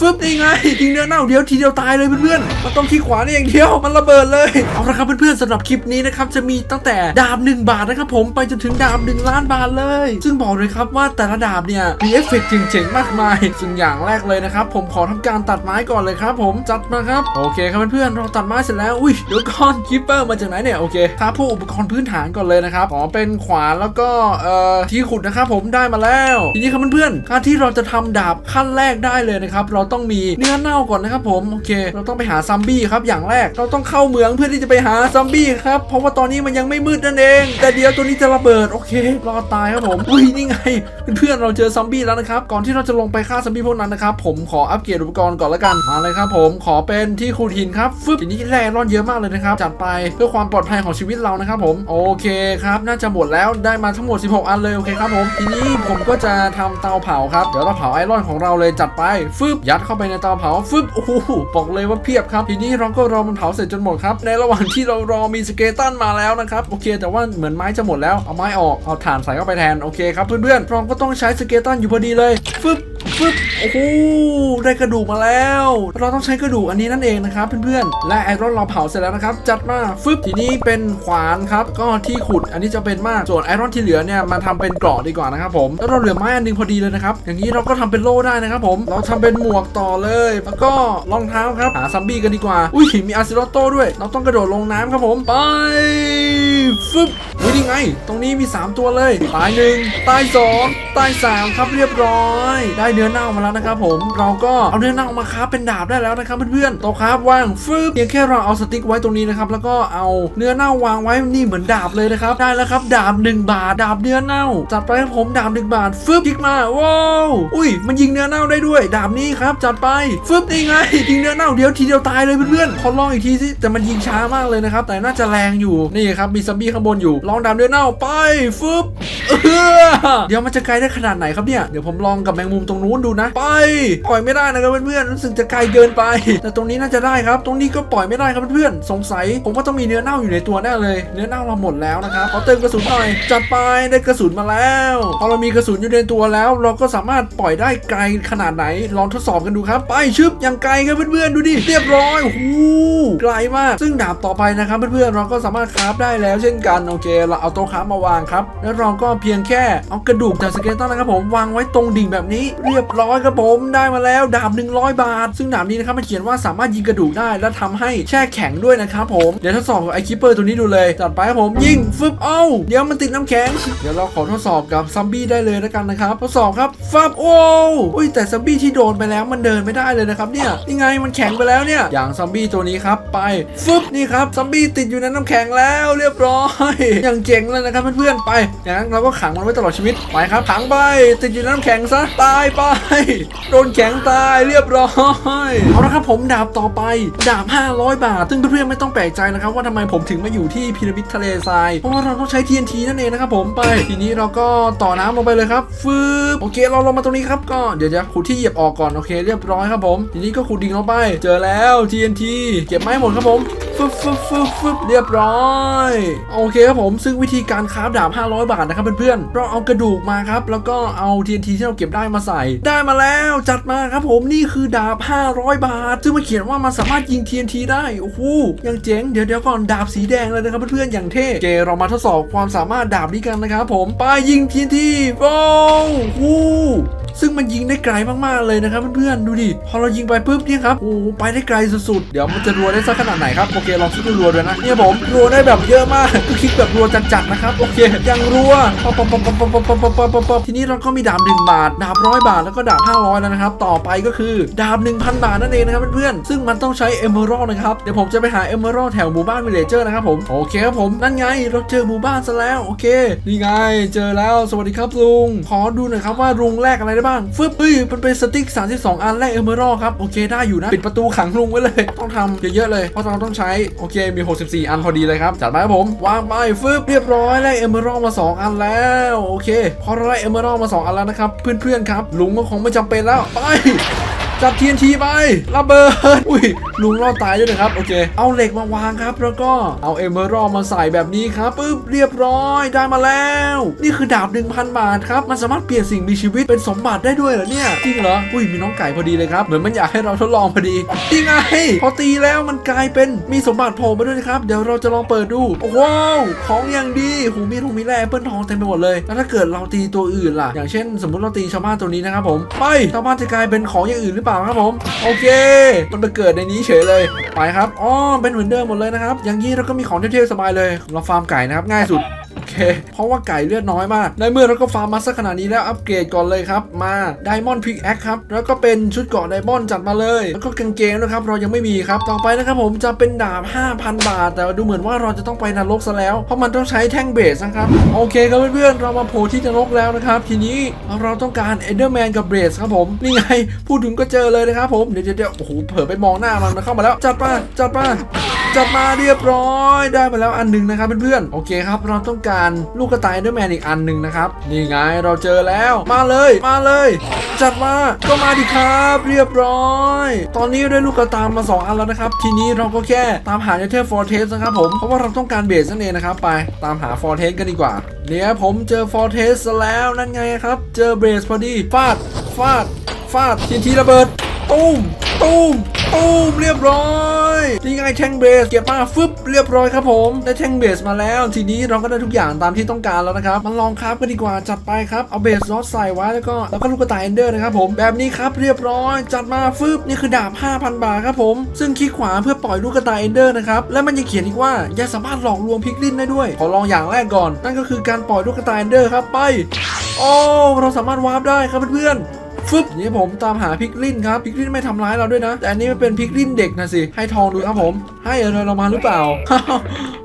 ฟึบนี่ ไงยิงเนื้อเน่าเดียวทีเดียวตายเลยเพื่อนๆมันต้องคลิกขวานี่อย่างเดียวมันระเบิดเลยเอาละครับเพื่อนๆสำหรับคลิปนี้นะครับจะมีตั้งแต่ดาบ 1 บาทนะครับผมไปจนถึงดาบ 1 ล้านบาทเลย ซึ่งบอกเลยครับว่าแต่ละดาบเนี่ยมีเอฟเฟกต์เจ๋งๆมากมายซึ่งอย่างแรกเลยนะครับผมขอทำการตัดไม้ก่อนเลยครับ ผมจัดมาครับโอเคครับเพื่อนๆเราตัดไม้เสร็จแล้วอุ้ยเดี๋ยวก่อนคิปเปอร์มาจากไหนเนี่ยโอเคครับพวกอุปกรณ์พื้นฐานก่อนเลยนะครับขอเป็นขวานแล้วก็เอ่อที่ขุดนะครับผมได้มาแล้ว ทีนี้ครับเพื่อนๆการที่เราจะทำดาบขั้นแรกได้เลยนะครับเราต้องมีเนื้อเน่าก่อนนะครับผมโอเค เราต้องไปหาซัมบี้ครับอย่างแรกเราต้องเข้าเมืองเพื่อที่จะไปหาซัมบี้ครับเพราะว่าตอนนี้มันยังไม่มืดนั่นเอง แต่เดี๋ยวตัวนี้จะระเบิดโอเครอดตายครับผมอุ้ยนี่ไงเพื่อนเราเจอซัมบี้แล้วนะครับก่อนที่เราจะลงไปฆ่าซัมบี้พวกนั้นนะครับผมขออัปเกรดอุปกรณ์ก่อนละกันมาเลยครับผมขอเป็นที่คูทินครับฟึบทีนี้แร่ร่อนเยอะมากเลยนะครับจัดไปเพื่อความปลอดภัยของชีวิตเรานะครับผมโอเคครับน่าจะหมดแล้วได้มาทั้งหมด 16 อันเลยโอเคครับผมทีนี้ผมก็จะทำเตาเผาครับเดี๋ยวเราเผาไอรอนของเราเลยจัดไปฟึบยัดเข้าไปในเตาเผาฟึบโอ้โหบอกเลยว่าเพียบครับ ทีนี้เราก็รอมันเผาเสร็จจนหมดครับ ในระหว่างที่เรารอมีสเกตันมาแล้วนะครับโอเค แต่ว่าเหมือนไม้จะหมดแล้วเอาไม้ออกเอาถ่านใส่เข้าไปแทนโอเคครับเพื่อนๆเราก็ต้องใช้สเกตันอยู่พอดีเลยฟึบฟึบโอ้โหได้กระดูกมาแล้ว เราต้องใช้กระดูกอันนี้นั่นเองนะครับเพื่อนๆ และไอรอนเราเผาเสร็จแล้วนะครับ จัดมาฟึบทีนี้เป็นขวานครับ ก็ที่ขุดอันนี้จะเป็นมากส่วนไอรอนที่เหลือเนี่ยมาทำเป็นเกราะดีกว่านะครับผม แล้วเราเหลือไม้อันหนึงพอดีเลยนะครับ อย่างนี้เราก็ทำเป็นโล่ได้นะครับผม เราทำเป็นหมวกต่อเลย แล้วก็รองเท้าครับ หาซัมบี้กันดีกว่า อุ้ยมีอาซิโรโต้ด้วย เราต้องกระโดดลงน้ำครับผม ไปฟึบอุ้ยดีไง ตรงนี้มี 3 ตัวเลย ตายหนึ่งตายสองตายสามครับเรียบร้อย ได้เนื้อเน่ามาแล้วนะครับผมเราก็เอาเนื้อเน่ามาค้าเป็นดาบได้แล้วนะครับเพื่อนๆโตะครับว่างฟึบเพียงแค่เราเอาสติ๊กไว้ตรงนี้นะครับแล้วก็เอาเนื้อเน่าวางไว้นี่เหมือนดาบเลยนะครับได้แล้วครับดาบ 1 บาทดาบเนื้อเน่าจัดไปครับผมดาบ1บาทฟึบคลิกมาว้าวอุ้ยมันยิงเนื้อเน่าได้ด้วย ดาบนี้ครับจัดไปฟึบนี่ไงยิงเนื้อเน่าเดียวทีเดียวตายเลยเพื่อนๆขอลองอีกทีสิแต่มันยิงช้ามากเลยนะครับแต่น่าจะแรงอยู่นี่ครับมีซัมบี้ข้างบนอยู่ลองดาบเนื้อเน่าไปฟึบเออเดี๋ยวมันจะไกลได้ขนาดไหนครับเนี่ยเดี๋ยวผมลองกับแมงมุมตรงนู้นดูนะ ไป ปล่อยไม่ได้นะครับเพื่อนๆรู้สึกจะไกลเกินไป แต่ตรงนี้น่าจะได้ครับ ตรงนี้ก็ปล่อยไม่ได้ครับเพื่อนๆสงสัย ผมว่าต้องมีเนื้อเน่าอยู่ในตัวแน่เลย เนื้อเน่าเราหมดแล้วนะครับขอเติมกระสุนหน่อยจัดไปได้กระสุนมาแล้วพอเรามีกระสุนอยู่ในตัวแล้ว เราก็สามารถปล่อยได้ไกลขนาดไหน ลองทดสอบกันดูครับไปชึบอย่างไกลครับเพื่อนๆดูดิเรียบร้อยโอ้โหไกลมาก ซึ่งดาบต่อไปนะครับเพื่อนๆเราก็สามารถคราฟได้แล้วเช่นกันโอเค เราเอาโต๊ะคราฟมาวางครับ แล้วเราก็เพียงแค่เอากระดูกจากสเกลตันนะครับผมวางไว้ตรงดิ่งแบบนี้เรียบร้อยครับผมได้มาแล้วดาบ 100 บาท ซึ่งดาบนี้นะครับมันเขียนว่าสามารถยิงกระดูกได้และทำให้แช่แข็งด้วยนะครับผมเดี๋ยวทดสอบกับไอคิปเปอร์ตัวนี้ดูเลยจัดไปครับผมยิงฟึบเอ้าเดี๋ยวมันติดน้ำแข็ง เดี๋ยวเราขอทดสอบกับซัมบี้ได้เลยแล้วกันนะครับทดสอบครับฟับโอ้ยแต่ซัมบี้ที่โดนไปแล้วมันเดินไม่ได้เลยนะครับเนี่ยนี่ไงมันแข็งไปแล้วเนี่ยอย่างซัมบี้ตัวนี้ครับไปฟึบนี่ครับซัมบี้ติดอยู่ในน้ำแข็งแล้วเรียบร้อยอย่างเจ๋งเลยนะครับเพื่อนๆไปอย่างนั้นเราก็ขังมันไว้ตลอดชีวิตไปครับขังไปติดอยู่ในน้ำแข็งซะตายไปโดนแข็งตายเรียบร้อยเอาละครับผมดาบต่อไป ดาบ 500 บาท ซึ่งเพื่อนๆไม่ต้องแปลกใจนะครับว่าทำไมผมถึงมาอยู่ที่พีระมิดทะเลทราย เพราะว่าเราต้องใช้ TNT นั่นเองนะครับผมไปทีนี้เราก็ต่อน้ำลงไปเลยครับฟืบโอเคเราลงมาตรงนี้ครับก็เดี๋ยวจะขุดที่เหยียบออกก่อนโอเค เรียบร้อยครับผม ทีนี้ก็ขุดดิ่งลงไป เจอแล้ว TNT เก็บไม้หมดครับผม ฟึบฟึบฟึบฟึบเรียบร้อย โอเคครับผมซึ่งวิธีการคราฟดาบ 500 บาทนะครับเพื่อนๆเราเอากระดูกมาครับ แล้วก็เอา TNT ที่เราเก็บได้มาใส่ ได้มาแล้วจัดมาครับผมนี่คือดาบ 500 บาท ซึ่งมันเขียนว่ามันสามารถยิง TNT ได้โอ้โหยังเจ๋งเดี๋ยวเดี๋ยวก่อนดาบสีแดงเลยนะครับเพื่อนๆอย่างเท่เกเรามาทดสอบความสามารถดาบนี้กันนะครับผมไปยิง TNT โอ้โหซึ่งมันยิงได้ไกลมากๆเลยนะครับเพื่อนๆดูดิพอเรายิงไปปุ๊บเนี่ยครับโอ้ไปได้ไกลสุดๆ เดี๋ยวมันจะรัวได้สักขนาดไหนครับโอเคลองคิดดูรัวด้วยนะเนี่ยผมรัวได้แบบเยอะมากก็คิดแบบรัวจัดๆนะครับโอเคยังรัวปั๊บปั๊บปั๊บปั๊บปั๊บปั๊บปั๊บปั๊บปั๊บปั๊บทีนี้เราก็มีดาบ1บาท ดาบร้อยบาทแล้วก็ดาบ500แล้วนะครับต่อไปก็คือดาบ1,000บาทนั่นเองนะครับเพื่อนๆซึ่งมันต้องใช้เอเมอรัลนะครับเดี๋ยวผมจะไปหาเอเมอรัลแถวหมู่บ้านวิลเลเจอร์นะครับผมโอเคครับผมนั่นไงเราเจอหมู่บ้านซะแล้วโอเคนี่ไงเจอแล้วสวัสดีครับลุงขอดูหน่อยครับว่าลุงแลกอะไรได้บ้างฟึบเฮ้ยมันเป็นสติ๊ก 32 อันแลกเอเมอรัลครับ โอเคได้อยู่นะ ปิดประตูขังลุงไว้เลย ต้องทำเยอะๆเลย เพราะเราต้องใช้ โอเคมี 64 อันพอดีเลยครับ จัดมาครับผม วางไปฟึบเรียบร้อยแลกเอเมอรัลมา 2 อันแล้ว โอเค พอเราได้เอเมอรัลมา 2 อันแล้วนะครับ เพื่อนๆครับ ลุงก็คงไม่จำเป็นแล้ว ไป จับ TNT ไประเบิด อุ้ยลุงรอดตายด้วยนะครับ โอเค เอาเหล็กมาวางครับ แล้วก็เอาเอเมอรัลมาใส่แบบนี้ครับปึ๊บเรียบร้อยได้มาแล้ว นี่คือดาบ 1,000 บาทครับ มันสามารถเปลี่ยนสิ่งมีชีวิตเป็นสมบัติได้ด้วยเหรอเนี่ย จริงเหรอ อุ้ยมีน้องไก่พอดีเลยครับ เหมือนมันอยากให้เราทดลองพอดีนี่ไงพอตีแล้วมันกลายเป็นมีสมบัติโผล่มาด้วยนะครับ เดี๋ยวเราจะลองเปิดดูโอ้ว้าวของอย่างดีหูมีทงมีแร่เปิ้ลทองเต็มไปหมดเลยแล้วถ้าเกิดเราตีตัวอื่นล่ะ อย่างเช่น สมมติเราตีชาวบ้านตัวนี้นะครับผมไปชาวบ้านจะกลายเป็นของอย่างอื่นหรือเปล่าครับผมโอเค มันไปเกิดในนี้เฉยเลยไปครับอ๋อเป็นเหมือนเดิมหมดเลยนะครับอย่างนี้เราก็มีของเท่ๆสบายเลยเราฟาร์มไก่นะครับง่ายสุด เค เพราะว่าไก่เลือดน้อยมาก ในเมื่อเราก็ฟาร์มมาสักขนาดนี้แล้วอัปเกรดก่อนเลยครับ มาไดมอนด์พิกแอคครับ แล้วก็เป็นชุดเกราะไดมอนด์จัดมาเลย แล้วก็กางเกงนะครับ เรายังไม่มีครับ ต่อไปนะครับผมจะเป็นดาบ 5,000 บาท แต่ดูเหมือนว่าเราจะต้องไปนรกซะแล้ว เพราะมันต้องใช้แท่งเบสนะครับ โอเคครับเพื่อนๆ เรามาโผล่ที่นรกแล้วนะครับ ทีนี้เราต้องการเอเดอร์แมนกับเบสครับผม นี่ไง พูดถึงก็เจอเลยนะครับผม เดี๋ยวเดี๋ยวโอ้โห เผลอไปมองหน้ามันมันเข้ามาแล้ว จัดมาจัดมา จัดมาเรียบร้อยได้มาแล้วอันหนึ่งนะครับเพื่อนๆโอเคครับ เราต้องการลูกกระต่ายดอร์แมนอีกอันหนึ่งนะครับนี่ไงเราเจอแล้วมาเลยมาเลย จัดมาก็มาดิครับ เรียบร้อย ตอนนี้ได้ลูกกระตายมาสองอันแล้วนะครับ ทีนี้เราก็แค่ตามหาเนเธอร์ฟอร์เทสนะครับผมเพราะว่าเราต้องการเบสนั่นเองนะครับไปตามหาฟอร์เทสกันดีกว่าเนี่ยผมเจอฟอร์เทสแล้วนั่นไงครับ เจอเบสพอดีฟาดฟาดฟาดทีทีระเบิดตุ้มตุ้ม ตุ้มเรียบร้อยนี่ไงแท่งเบสเก็บมาฟึบเรียบร้อยครับผมได้แท่งเบสมาแล้ว ทีนี้เราก็ได้ทุกอย่างตามที่ต้องการแล้วนะครับมาลองคราฟกันดีกว่าจัดไปครับเอาเบสซอสใส่ไว้แล้วก็แล้วก็ลูกกระต่ายเอนเดอร์นะครับผมแบบนี้ครับเรียบร้อย จัดมาฟึบนี่คือดาบ 5,000 บาทครับผมซึ่งคลิกขวาเพื่อปล่อยลูกกระต่ายเอนเดอร์นะครับและมันยังเขียนอีกว่ายังสามารถหลอกลวงพิกลินได้ด้วยขอลองอย่างแรกก่อน นั่นก็คือการปล่อยลูกกระต่ายเอนเดอร์ครับไปโอ้เราสามารถวาร์ปได้ครับเพื่อนๆ ฟึบนี่ผมตามหาพิกลินครับพิกลินไม่ทำร้ายเราด้วยนะ แต่อันนี้มันเป็นพิกลินเด็กนะสิให้ทองดูครับผม ให้อะไรเรามาหรือเปล่า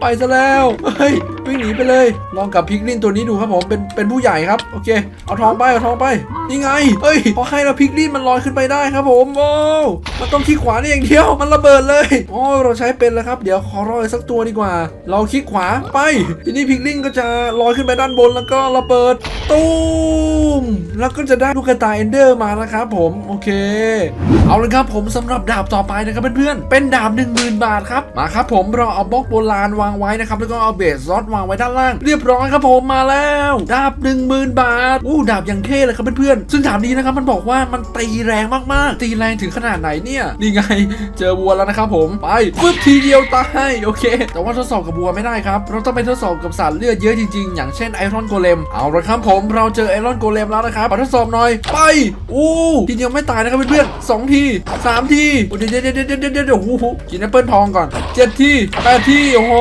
ไปซะแล้วเฮ้ยวิ่งหนีไปเลย ลองกับพิกลินตัวนี้ดูครับผมเป็นเป็นผู้ใหญ่ครับโอเคเอาทองไปเอาทองไปนี่ไงเฮ้ยพอให้เราพิกลินมันลอยขึ้นไปได้ครับผมโอ้มันต้องคลิกขวานี่อย่างเดียวมันระเบิดเลยโอ้เราใช้เป็นแล้วครับเดี๋ยวขอรอยสักตัวดีกว่า เราคลิกขวาไปทีนี้พิกลินก็จะลอยขึ้นไปด้านบนแล้วก็ระเบิดตู้มแล้วก็จะได้ลูกกระต่ายเอนเดอร์มานะครับผมโอเค เอาเลยครับผมสำหรับดาบต่อไปนะครับเพื่อนๆเป็นดาบ 10,000 บาทครับมาครับผมเราเอาบล็อกโบราณวางางไว้นะครับ แล้วก็เอาเบสซอสวางไว้ด้านล่าง เรียบร้อยครับผมมาแล้ว ดาบ10,000 บาทอู้ดาบอย่างเท่เลยครับเพื่อนๆซึ่งดาบนี้นะครับมันบอกว่ามันตีแรงมากๆ ตีแรงถึงขนาดไหนเนี่ยนี่ไงเจอวัวแล้วนะครับผมไปฟึบทีเดียวตายโอเค แต่ว่าทดสอบกับวัวไม่ได้ครับเราต้องไปทดสอบกับสัตว์เลือดเยอะจริงๆ อย่างเช่นไอรอนโกเลมเอาละครับผมเราเจอไอรอนโกเลมแล้วนะครับมาทดสอบหน่อยไปอู้ทีเดียวไม่ตายนะครับเพื่อนๆสองทีสามทีโอ้เดี๋ยวเดี๋ยวเดี๋ยวเดี๋ยวเดี๋ยวเดี๋ยวโอ้โหกินแอปเปิลทองก่อนเจ็ดทีแปดทีโอ้โห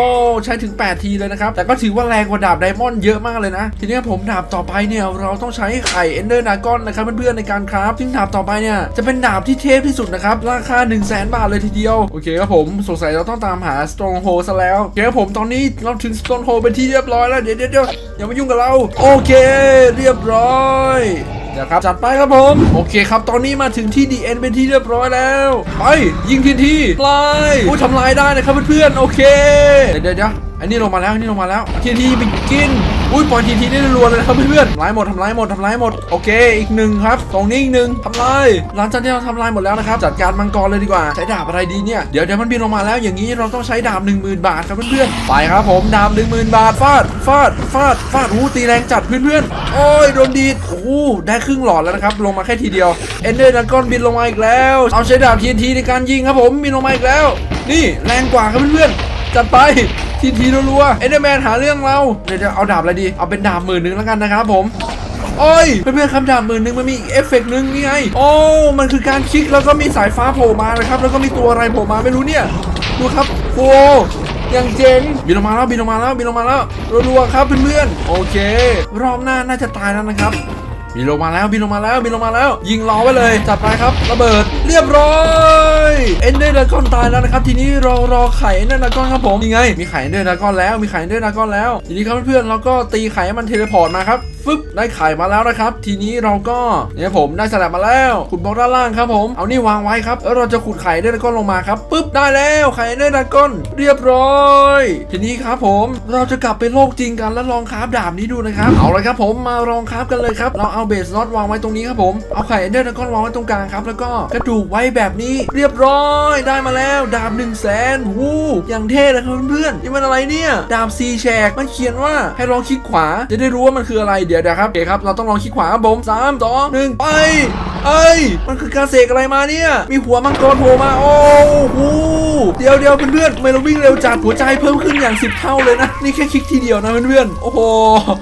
ใช้ถึง 8 ทีเลยนะครับ แต่ก็ถือว่าแรงกว่าดาบไดมอนด์เยอะมากเลยนะ ทีนี้ผมดาบต่อไปเนี่ยเราต้องใช้ไข่เอนเดอร์นากอนนะครับเพื่อนๆในการคราฟซึ่งดาบต่อไปเนี่ยจะเป็นดาบที่เทพที่สุดนะครับราคา 1 0 0 0 0แบาทเลยทีเดียว โอเคครับผมสงสัยเราต้องตามหา Stronghold ซะแล้วโอเคครับผมตอนนี้เราถึง Stronghold เป็นที่เรียบร้อยแล้วเดี๋ยวเดี๋ยวเดี๋ยวอย่ามายุ่งกับเรา โอเค เรียบร้อย เดี๋ยวครับจัดไปครับผม โอเคครับ ตอนนี้มาถึงที่ดีเอ็นเป็นที่เรียบร้อยแล้วไปยิงทีทีไล่อู้ทำลายได้นะครับเพื่อนๆโอเคเดี๋ยวเดี๋ยวเดี๋ยวอันนี้ลงมาแล้วอันนี้ลงมาแล้วทีทีไปกิน อุ้ยปล่อยทีทีได้รัวเลยนะครับเพื่อนๆทำลายหมดทำลายหมดทำลายหมดโอเคอีกหนึ่งครับตรงนี้อีกหนึ่งทำลายหลังจากที่เราทำลายหมดแล้วนะครับจัดการมังกรเลยดีกว่าใช้ดาบอะไรดีเนี่ยเดี๋ยวเดี๋ยวมันบินลงมาแล้วอย่างนี้เราต้องใช้ดาบ10,000 บาทครับเพื่อนๆไปครับผมดาบ10,000 บาทฟาดฟาดฟาดฟาดหูตีแรงจัดเพื่อนๆโอ้ยโดนดีดโอ้ได้ครึ่งหลอดแล้วนะครับลงมาแค่ทีเดียวเอนเดอร์ดักอนบินลงมาอีกแล้ว เอาใช้ดาบ TNT ในการยิงครับผมบินลงมาอีกแล้ว นี่แรงกว่าครับเพื่อนๆ จัดไปทีทีรัวๆเอเดอร์แมนหาเรื่องเราเดี๋ยวจะเอาดาบอะไรดี เอาเป็นดาบหมื่นหนึ่งแล้วกันนะครับผมโอ้ยเพื่อนๆครับดาบหมื่นหนึ่งมันมีเอฟเฟกต์หนึ่งนี่ไงโอ้มันคือการคลิกแล้วก็มีสายฟ้าโผล่มานะครับแล้วก็มีตัวอะไรโผล่มาไม่รู้เนี่ยดูครับโอ้ยังเจ๋งบินลงมาแล้วบินลงมาแล้วบินลงมาแล้วรัวๆครับเพื่อนๆโอเค รอบหน้าน่าจะตายแล้วนะครับบินลงมาแล้วบินลงมาแล้วบินลงมาแล้ว ยิงล้อไว้เลยจัดไปครับระเบิด เรียบร้อยเอ็นเดอร์ดากอนตายแล้วนะครับ ทีนี้รอรอไข่เอ็นเดอร์ดากอนครับผมนี่ไง มีไข่เอ็นเดอร์ดากอนแล้วมีไข่เอ็นเดอร์ดากอนแล้ว ทีนี้ครับเพื่อนๆเราก็ตีไข่ให้มันเทเลพอร์ตมาครับฟึบได้ไข่มาแล้วนะครับ ทีนี้เราก็เนี่ยผมได้สลับมาแล้วขุดบล็อกด้านล่างครับผมเอานี่วางไว้ครับแล้วเราจะขุดไข่เดอร์ดาก้อนลงมาครับปึ๊บได้แล้วไข่เดอร์ดาก้อนเรียบร้อย ทีนี้ครับผมเราจะกลับไปโลกจริงกันแล้วลองคราฟดาบนี้ดูนะครับเอาเลยครับผมมาลองคราฟกันเลยครับเราเอาเบสน็อตวางไว้ตรงนี้ครับผมเอาไข่เดอร์ดากอนวางไว้ตรงกลางครับแล้วก็กระดูกไว้แบบนี้ เรียบร้อยได้มาแล้วดาบ1นึ่งแสนวูอย่างเท่เลยครับเพื่อนๆนี่มันอะไรเนี่ยดาบซีแฉกมันเขียนว่าให้ลองคลิกขวาจะได้รู้ว่ามันคืออะไรเดี๋ยวเดี๋ยวครับโอเคครับเราต้องลองคลิกขวาครับผมสามสองหนึ่งไป เอ้ย มันคือการเสกอะไรมาเนี่ย มีหัวมังกรโผล่มา โอ้โหเดี๋ยวเดี๋ยวเพื่อนๆทำไมเราวิ่งเร็วจัดหัวใจเพิ่มขึ้นอย่าง10เท่าเลยนะ นี่แค่คลิกทีเดียวนะเพื่อนๆ โอ้โห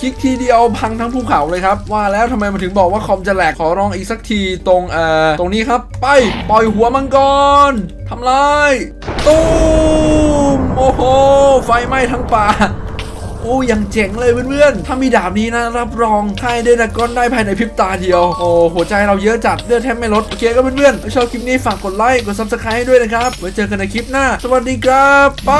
คลิกทีเดียวพังทั้งภูเขาเลยครับ ว่าแล้วทำไมมันถึงบอกว่าคอมจะแหลก ขอลองอีกสักทีตรงเอ่อตรงนี้ครับ ไป ปล่อยหัวมังกรทำลาย ตูมโอ้โห ไฟไหม้ทั้งป่า โอ้ยังเจ๋งเลยเพื่อนๆ ถ้ามีดาบนี้นะรับรองใครได้ดรากอนได้ภายในพริบตาเดียว โอ้หัวใจเราเยอะจัดเลือดแทบไม่ลด โอเคก็เพื่อนๆถ้าชอบคลิปนี้ฝากกดไลค์ กดซับสไครต์ให้ด้วยนะครับ ไว้เจอกันในคลิปหน้า สวัสดีครับ ไป